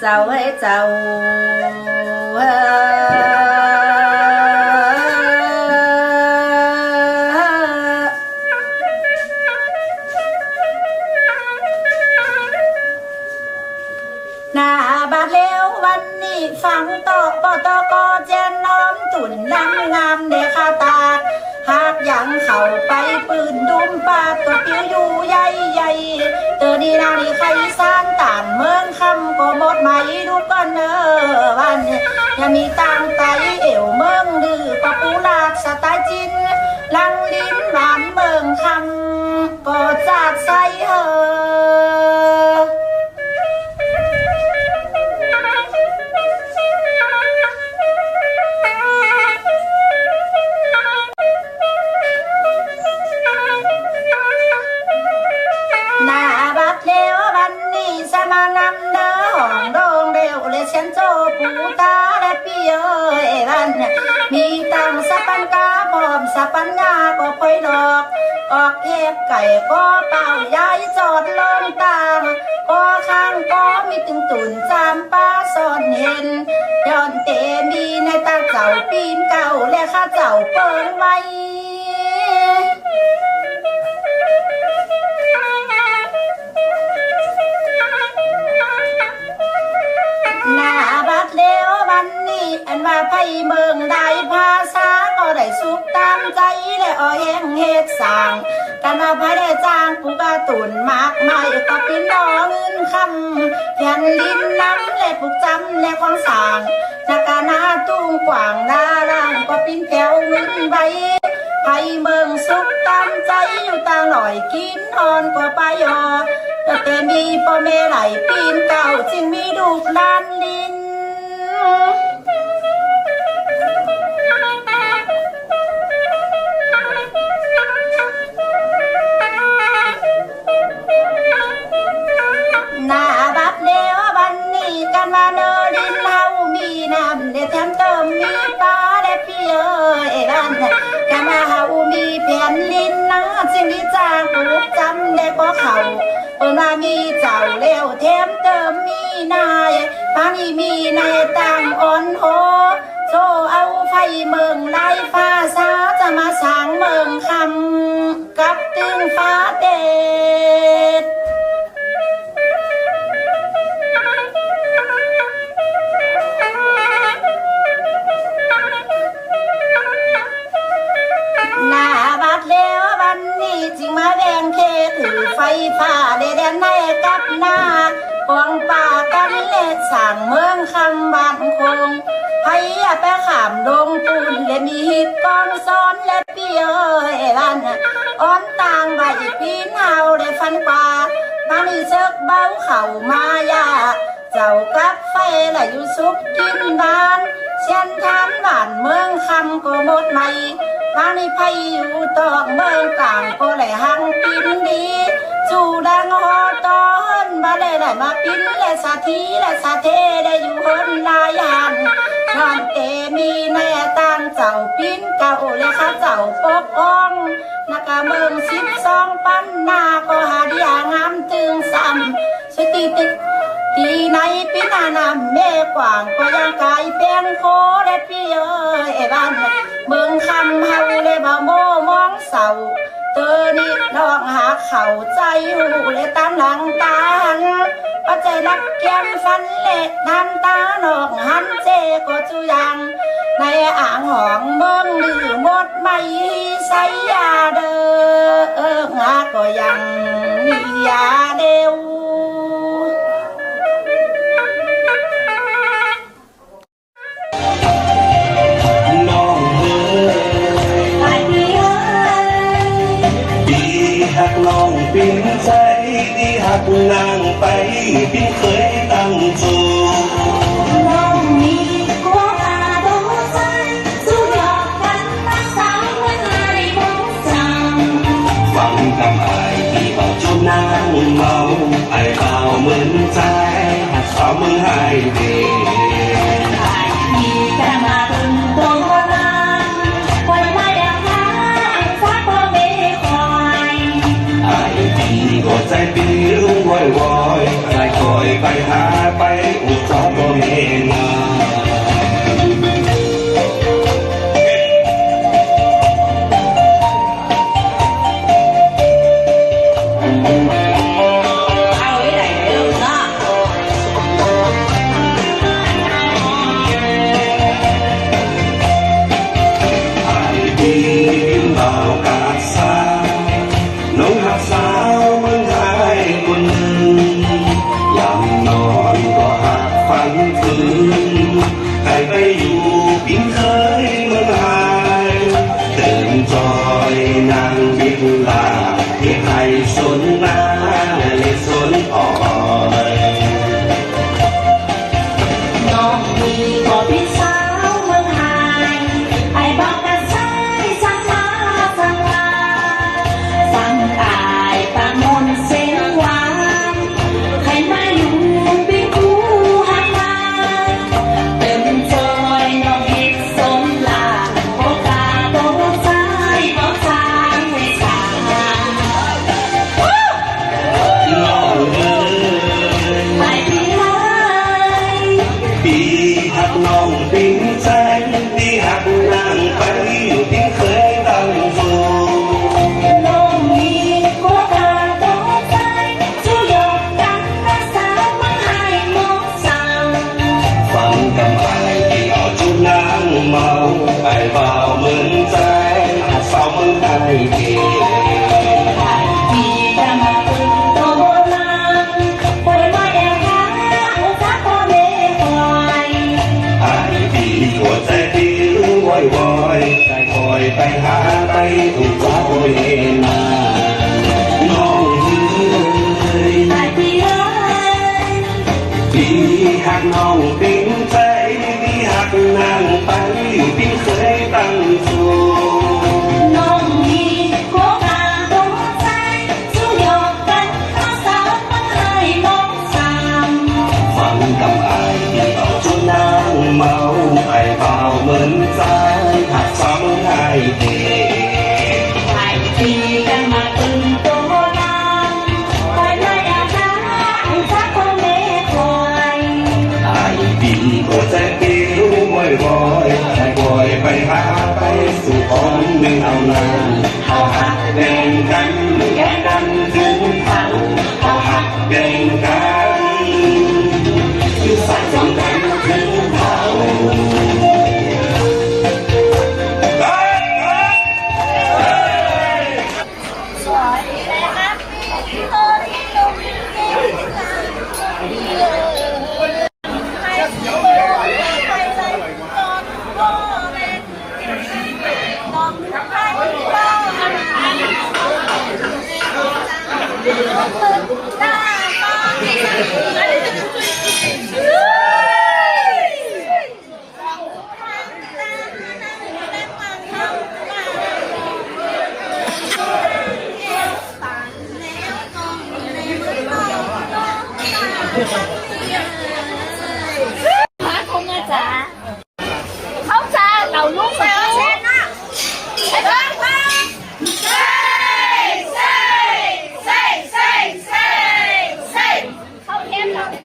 เจ้าให้เจ้าหน้าบาดแล้ววันนี้ฟังต่อปอตอกอแจนน้อมตุ่นน้ำงามเดข้าตาหากยังเข้าไปปืนดุมปาดตัวปิวอยู่ใหญ่ใหญ่เตอดีนาดีใครสร้างต่างเมือง มีตังสปันกาพร้อมสปัญญาก็พอยดอก ออกเก็บไก่ก็เป่ายายจอดลงตามก็ข้างก็มีตึงตุนจามป้าซ่อนเห็นย้อนเตมีในตาเจ้าปีนเก่าและข้าเจ้าเปิงไว้หน้าบัดเลี้ยววันนี้อันว่าไพ่เมืองได้ ใจและอ้อยแห่งเฮ็ดสร้างกันว่าไพ่ได้จ้างผู้การตุนมากมายก็เป็นดอเงินคำเพียนลิ้นน้ำและปลุกจำและของสร้างนัการนาตุ้งกว่างนาล่างก็ปิ้นแถวเงินใบไพเมืองสุขตามใจอยู่ตาหน่อยกินนอนก็ไปยอแต่มีพ่อแม่ไหลปีนเก่าจึงมีดูกลานลิ้น มีเจ้าเลี้ยวแถมเติมมีนายปานี่มีนายต่างอ่อนโหโซเอาไฟเมืองไล่ฟ้าสาจะมาสร้างเมืองคำกับตึงฟ้าเด็ด เล็ดสั่งเมืองคำบ้านคงให้อย่าไปขามดงปูนและมีหิดกองซ้อนและเปียเอลันอ้อนต่างใบปีนเฮาและฟันป่าบางนี่เชิกเบาเข่ามายาเจ้าก และอยู่สุกกินบ้านเช่นทานบ้านเมืองคำก็หมดไม่ทานในไพอยู่ตอกเมืองกลางก็แหลหังปินดีจู่ดังหอตอนมาได้ได้มาปินและสาธีและสาเทได้อยู่หนลายหันชอนเตมี ปิ้นเก่าและข้าเจ้าปกป้องนักเมืองสิบสองปันนาก็หาดียงามตึงซ้ำสติติที่ในปีหน้านำแม่กว่างก็ยังกายเป็นโคและพี่เอ้ยบ้านเมืองคำเฮาเลยบ่โมมองเสาเตอนี่น้องหาเข่าใจหูเลยตามหลังตาหันปัจจัยรักเกียมฟันเละน้ำตาหนอกหันเจก็จุยังใน อ่างหองเมืองลือมดไม่ใส่ยาเด้อเอิงาก็ยังมียาเดียวน้องเอ๋ยไปดีเอ้ยดีหักน้องปิ้นใจดีหักนางไปปิ้นเคย นใจหัดสาวมึงให้ดีมีแต่มาตึงตรงนั้นคอยมาอย่างน้นสักก็ไม่คอยไอ้ที่ก็ใจปีรุ่งวอยวอ 比他浓ล่ tay hạ tay thủ